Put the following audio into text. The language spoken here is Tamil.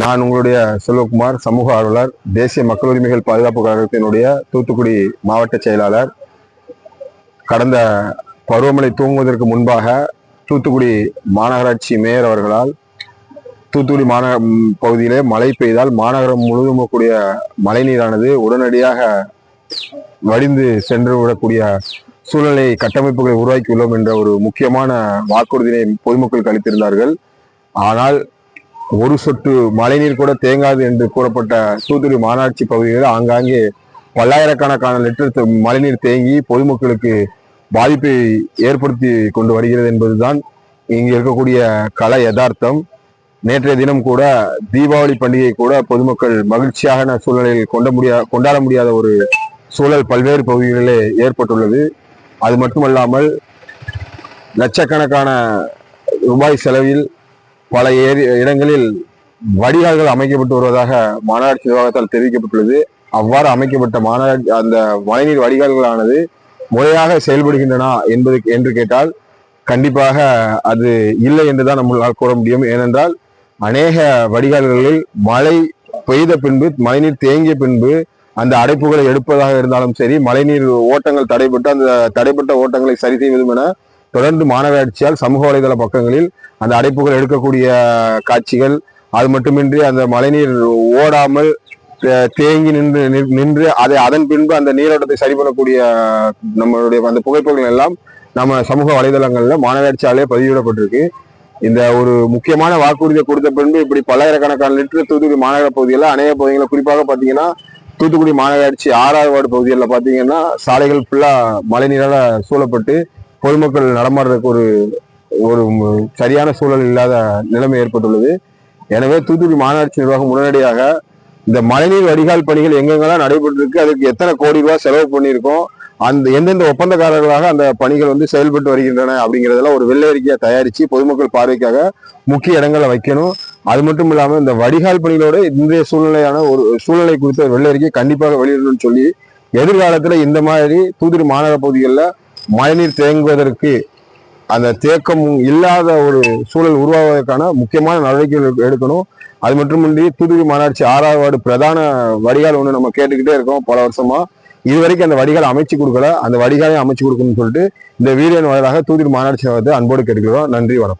நான் உங்களுடைய செல்வகுமார் சமூக ஆர்வலர் தேசிய மக்கள் உரிமைகள் பாதுகாப்பு கழகத்தினுடைய தூத்துக்குடி மாவட்ட செயலாளர். கடந்த பருவமழை தூங்குவதற்கு முன்பாக தூத்துக்குடி மாநகராட்சி மேயர் அவர்களால் தூத்துக்குடி மாநக பகுதியிலே மழை பெய்தால் மாநகரம் முழுவதும் கூடிய மழைநீரானது உடனடியாக வடிந்து சென்று விடக்கூடிய சூழ்நிலை கட்டமைப்புகளை உருவாக்கியுள்ளோம் என்ற ஒரு முக்கியமான வாக்குறுதியினை பொதுமக்கள் அளித்திருந்தார்கள். ஆனால் ஒரு சொட்டு மழைநீர் கூட தேங்காது என்று கூறப்பட்ட தூத்துக்குடி மாநாட்சி பகுதிகளில் ஆங்காங்கே பல்லாயிரக்கணக்கான லிட்டர் மழைநீர் தேங்கி பொதுமக்களுக்கு பாதிப்பை ஏற்படுத்தி கொண்டு வருகிறது என்பதுதான் இங்கு இருக்கக்கூடிய கல யதார்த்தம். நேற்றைய தினம் கூட தீபாவளி பண்டிகை கூட பொதுமக்கள் மகிழ்ச்சியான சூழ்நிலையில் கொண்ட முடியா கொண்டாட முடியாத ஒரு சூழல் பல்வேறு பகுதிகளிலே ஏற்பட்டுள்ளது. அது மட்டுமல்லாமல் லட்சக்கணக்கான ரூபாய் செலவில் பல ஏரி இடங்களில் வடிகால்கள் அமைக்கப்பட்டு வருவதாக மாநகராட்சி நிர்வாகத்தால் தெரிவிக்கப்பட்டுள்ளது. அவ்வாறு அமைக்கப்பட்ட மாநகராட்சி அந்த மழைநீர் வடிகால்களானது முறையாக செயல்படுகின்றன என்பது என்று கேட்டால் கண்டிப்பாக அது இல்லை என்றுதான் நம்மளால் கூற முடியும். ஏனென்றால் அநேக வடிகால்களில் மழை பெய்த பின்பு மழைநீர் தேங்கிய பின்பு அந்த அடைப்புகளை எடுப்பதாக இருந்தாலும் சரி மழைநீர் ஓட்டங்கள் தடைபட்டு அந்த தடைப்பட்ட ஓட்டங்களை சரி செய்வதும் என தொடர்ந்து மாநகராட்சியால் சமூக வலைதள பக்கங்களில் அந்த அடைப்புகள் எடுக்கக்கூடிய காட்சிகள் அது மட்டுமின்றி அந்த மழைநீர் ஓடாமல் தேங்கி நின்று நின்- நின்று அதை அதன் பின்பு அந்த நீரோட்டத்தை சரி பண்ணக்கூடிய நம்மளுடைய அந்த புகைப்படங்கள் எல்லாம் நம்ம சமூக வலைதளங்களில் மாநகராட்சியாலே பதிவிடப்பட்டிருக்கு. இந்த ஒரு முக்கியமான வாக்குறுதியை கொடுத்த பின்பு இப்படி பல்லாயிரக்கணக்கான லிட்டர் தூத்துக்குடி மாநகர பகுதிகளில் அநேக பகுதிகளில் குறிப்பாக பார்த்தீங்கன்னா தூத்துக்குடி மாநகராட்சி ஆறாவது வார்டு பகுதிகளில் பார்த்தீங்கன்னா சாலைகள் ஃபுல்லாக மழைநீரால் சூழப்பட்டு பொதுமக்கள் நடமாடுறதுக்கு ஒரு ஒரு சரியான சூழல் இல்லாத நிலைமை ஏற்பட்டுள்ளது. எனவே தூத்துக்குடி மாநகராட்சி நிர்வாகம் உடனடியாக இந்த மழைநீர் வடிகால் பணிகள் எங்கெங்கெல்லாம் நடைபெற்றிருக்கு அதுக்கு எத்தனை கோடி ரூபாய் செலவு பண்ணியிருக்கோம் அந்த எந்தெந்த ஒப்பந்தக்காரர்களாக அந்த பணிகள் வந்து செயல்பட்டு வருகின்றன அப்படிங்கிறதெல்லாம் ஒரு வெள்ளை அறிக்கையை தயாரித்து பொதுமக்கள் பார்வைக்காக முக்கிய இடங்களை வைக்கணும். அது மட்டும் இல்லாமல் இந்த வடிகால் பணிகளோட இன்றைய சூழ்நிலையான ஒரு சூழ்நிலை குறித்த ஒரு வெள்ளை அறிக்கை கண்டிப்பாக வெளியிடணும்னு சொல்லி எதிர்காலத்தில் இந்த மாதிரி தூத்துக்குடி மாநகர பகுதிகளில் மழைநீர் தேங்குவதற்கு அந்த தேக்கம் இல்லாத ஒரு சூழல் உருவாவதற்கான முக்கியமான நடவடிக்கைகள் எடுக்கணும். அது மட்டுமின்றி தூத்துக்குடி மாநகராட்சி ஆறாவது வார்டு பிரதான வடிகால் ஒன்று நம்ம கேட்டுக்கிட்டே இருக்கோம் பல வருஷமா. இது வரைக்கும் அந்த வடிகால் அமைச்சு கொடுக்கல. அந்த வடிகாலையும் அமைச்சு கொடுக்கணும்னு சொல்லிட்டு இந்த வீடியோ வாயிலாக தூத்துக்குடி மாநகராட்சி அன்போடு கேட்டுக்கிறோம் நன்றி வணக்கம்.